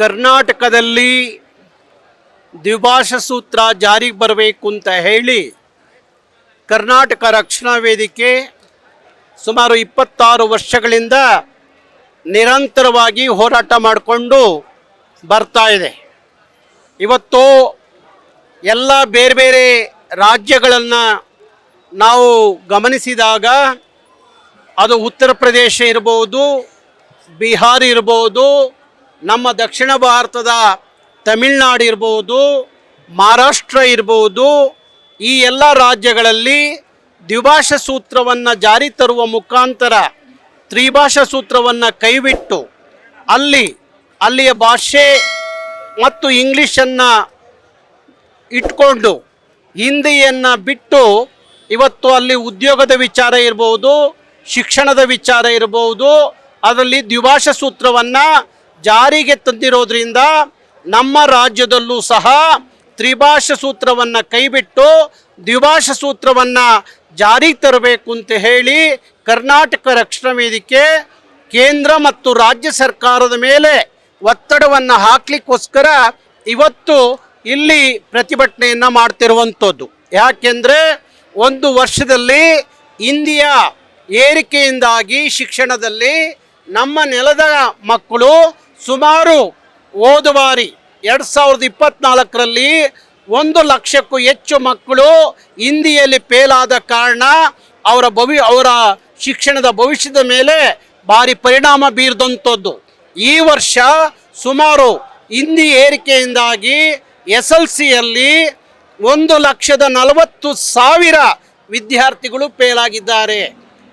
ಕರ್ನಾಟಕದಲ್ಲಿ ದ್ವಿಭಾಷಾ ಸೂತ್ರ ಜಾರಿಗೆ ಬರಬೇಕು ಅಂತ ಹೇಳಿ ಕರ್ನಾಟಕ ರಕ್ಷಣಾ ವೇದಿಕೆ ಸುಮಾರು ಇಪ್ಪತ್ತಾರು ವರ್ಷಗಳಿಂದ ನಿರಂತರವಾಗಿ ಹೋರಾಟ ಮಾಡಿಕೊಂಡು ಬರ್ತಾ ಇದೆ. ಇವತ್ತು ಎಲ್ಲ ಬೇರೆ ಬೇರೆ ರಾಜ್ಯಗಳನ್ನು ನಾವು ಗಮನಿಸಿದಾಗ ಅದು ಉತ್ತರ ಪ್ರದೇಶ ಇರ್ಬೋದು, ಬಿಹಾರ್ ಇರ್ಬೋದು ನಮ್ಮ ದಕ್ಷಿಣ ಭಾರತದ ತಮಿಳ್ನಾಡು ಇರ್ಬೋದು, ಮಹಾರಾಷ್ಟ್ರ ಇರ್ಬೋದು, ಈ ಎಲ್ಲ ರಾಜ್ಯಗಳಲ್ಲಿ ದ್ವಿಭಾಷಾ ಸೂತ್ರವನ್ನು ಜಾರಿ ತರುವ ಮುಖಾಂತರ ತ್ರಿಭಾಷಾ ಸೂತ್ರವನ್ನು ಕೈಬಿಟ್ಟು ಅಲ್ಲಿ ಅಲ್ಲಿಯ ಭಾಷೆ ಮತ್ತು ಇಂಗ್ಲೀಷನ್ನು ಇಟ್ಕೊಂಡು ಹಿಂದಿಯನ್ನು ಬಿಟ್ಟು ಇವತ್ತು ಅಲ್ಲಿ ಉದ್ಯೋಗದ ವಿಚಾರ ಇರ್ಬೋದು, ಶಿಕ್ಷಣದ ವಿಚಾರ ಇರ್ಬೋದು, ಅದರಲ್ಲಿ ದ್ವಿಭಾಷಾ ಸೂತ್ರವನ್ನು ಜಾರಿಗೆ ತಂದಿರೋದ್ರಿಂದ ನಮ್ಮ ರಾಜ್ಯದಲ್ಲೂ ಸಹ ತ್ರಿಭಾಷಾ ಸೂತ್ರವನ್ನು ಕೈಬಿಟ್ಟು ದ್ವಿಭಾಷಾ ಸೂತ್ರವನ್ನು ಜಾರಿಗೆ ತರಬೇಕು ಅಂತ ಹೇಳಿ ಕರ್ನಾಟಕ ರಕ್ಷಣಾ ವೇದಿಕೆ ಕೇಂದ್ರ ಮತ್ತು ರಾಜ್ಯ ಸರ್ಕಾರದ ಮೇಲೆ ಒತ್ತಡವನ್ನು ಹಾಕ್ಲಿಕ್ಕೋಸ್ಕರ ಇವತ್ತು ಇಲ್ಲಿ ಪ್ರತಿಭಟನೆಯನ್ನು ಮಾಡ್ತಿರುವಂಥದ್ದು. ಯಾಕೆಂದರೆ ಒಂದು ವರ್ಷದಲ್ಲಿ ಹಿಂದಿಯ ಏರಿಕೆಯಿಂದಾಗಿ ಶಿಕ್ಷಣದಲ್ಲಿ ನಮ್ಮ ನೆಲದ ಮಕ್ಕಳು ಸುಮಾರು ಹೋದ ಬಾರಿ ಎರಡು ಸಾವಿರದ ಇಪ್ಪತ್ನಾಲ್ಕರಲ್ಲಿ ಒಂದು ಲಕ್ಷಕ್ಕೂ ಹೆಚ್ಚು ಮಕ್ಕಳು ಹಿಂದಿಯಲ್ಲಿ ಫೇಲಾದ ಕಾರಣ ಅವರ ಭವಿ, ಅವರ ಶಿಕ್ಷಣದ ಭವಿಷ್ಯದ ಮೇಲೆ ಭಾರಿ ಪರಿಣಾಮ ಬೀರಿದಂಥದ್ದು. ಈ ವರ್ಷ ಸುಮಾರು ಹಿಂದಿ ಏರಿಕೆಯಿಂದಾಗಿ ಎಸ್ ಎಲ್ ಸಿಯಲ್ಲಿ ಒಂದು ಲಕ್ಷದ ನಲವತ್ತು ಸಾವಿರ ವಿದ್ಯಾರ್ಥಿಗಳು ಫೇಲಾಗಿದ್ದಾರೆ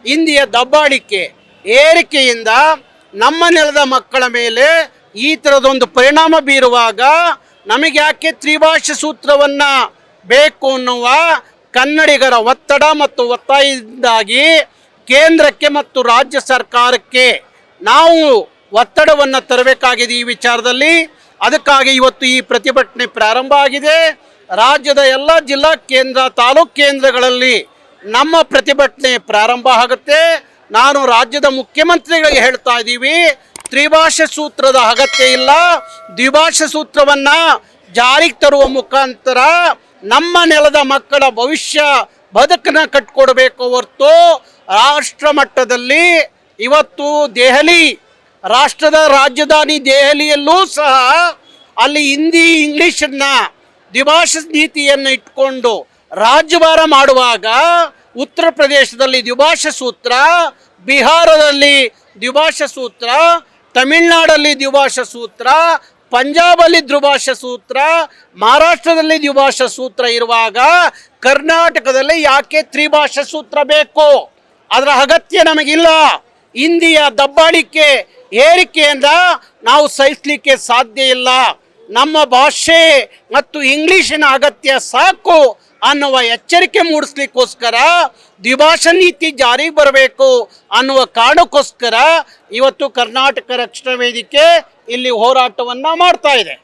ಹಿಂದಿಯ ದಬ್ಬಾಳಿಕೆ ಏರಿಕೆಯಿಂದ ನಮ್ಮ ನೆಲದ ಮಕ್ಕಳ ಮೇಲೆ ಈ ಥರದೊಂದು ಪರಿಣಾಮ ಬೀರುವಾಗ ನಮಗೆ ಯಾಕೆ ತ್ರಿಭಾಷಾ ಸೂತ್ರವನ್ನು ಬೇಕು ಅನ್ನುವ ಕನ್ನಡಿಗರ ಒತ್ತಡ ಮತ್ತು ಒತ್ತಾಯದಿಂದಾಗಿ ಕೇಂದ್ರಕ್ಕೆ ಮತ್ತು ರಾಜ್ಯ ಸರ್ಕಾರಕ್ಕೆ ನಾವು ಒತ್ತಡವನ್ನು ತರಬೇಕಾಗಿದೆ ಈ ವಿಚಾರದಲ್ಲಿ. ಅದಕ್ಕಾಗಿ ಇವತ್ತು ಈ ಪ್ರತಿಭಟನೆ ಪ್ರಾರಂಭ ಆಗಿದೆ. ರಾಜ್ಯದ ಎಲ್ಲ ಜಿಲ್ಲಾ ಕೇಂದ್ರ ತಾಲೂಕು ಕೇಂದ್ರಗಳಲ್ಲಿ ನಮ್ಮ ಪ್ರತಿಭಟನೆ ಪ್ರಾರಂಭ ಆಗುತ್ತೆ. ನಾನು ರಾಜ್ಯದ ಮುಖ್ಯಮಂತ್ರಿಗಳಿಗೆ ಹೇಳ್ತಾ ಇದ್ದೀವಿ, ತ್ರಿಭಾಷೆ ಸೂತ್ರದ ಅಗತ್ಯ ಇಲ್ಲ. ದ್ವಿಭಾಷೆ ಸೂತ್ರವನ್ನು ಜಾರಿಗೆ ತರುವ ಮುಖಾಂತರ ನಮ್ಮ ನೆಲದ ಮಕ್ಕಳ ಭವಿಷ್ಯ ಬದುಕನ್ನ ಕಟ್ಕೊಡ್ಬೇಕು ಹೊರತು ರಾಷ್ಟ್ರ ಮಟ್ಟದಲ್ಲಿ ಇವತ್ತು ದೆಹಲಿ, ರಾಷ್ಟ್ರದ ರಾಜಧಾನಿ ದೆಹಲಿಯಲ್ಲೂ ಸಹ ಅಲ್ಲಿ ಹಿಂದಿ ಇಂಗ್ಲೀಷನ್ನು ದ್ವಿಭಾಷ ನೀತಿಯನ್ನು ಇಟ್ಕೊಂಡು ರಾಜ್ಯಭಾರ ಮಾಡುವಾಗ ಉತ್ತರ ಪ್ರದೇಶದಲ್ಲಿ ದ್ವಿಭಾಷ ಸೂತ್ರ, ಬಿಹಾರದಲ್ಲಿ ದ್ವಿಭಾಷ ಸೂತ್ರ, ತಮಿಳ್ನಾಡಲ್ಲಿ ದ್ವಿಭಾಷ ಸೂತ್ರ, ಪಂಜಾಬಲ್ಲಿ ದ್ವಿಭಾಷ ಸೂತ್ರ, ಮಹಾರಾಷ್ಟ್ರದಲ್ಲಿ ದ್ವಿಭಾಷ ಸೂತ್ರ ಇರುವಾಗ ಕರ್ನಾಟಕದಲ್ಲಿ ಯಾಕೆ ತ್ರಿಭಾಷಾ ಸೂತ್ರ ಬೇಕು? ಅದರ ಅಗತ್ಯ ನಮಗಿಲ್ಲ. ಹಿಂದಿಯ ದಬ್ಬಾಳಿಕೆ, ಏರಿಕೆಯಿಂದ ನಾವು ಸಹಿಸಲಿಕ್ಕೆ ಸಾಧ್ಯ ಇಲ್ಲ. ನಮ್ಮ ಭಾಷೆ ಮತ್ತು ಇಂಗ್ಲೀಷಿನ ಅಗತ್ಯ ಸಾಕು. ಅನ್ನುವ ಎಚ್ಚರಿಕೆ ಮೂಡಿಸ್ಲಿಕ್ಕೋಸ್ಕರ ದ್ವಿಭಾಷಾ ನೀತಿ ಜಾರಿಗೆ ಬರಬೇಕು ಅನ್ನುವ ಕಾರಣಕ್ಕೋಸ್ಕರ ಇವತ್ತು ಕರ್ನಾಟಕ ರಕ್ಷಣಾ ವೇದಿಕೆ ಇಲ್ಲಿ ಹೋರಾಟವನ್ನು ಮಾಡ್ತಾ ಇದೆ.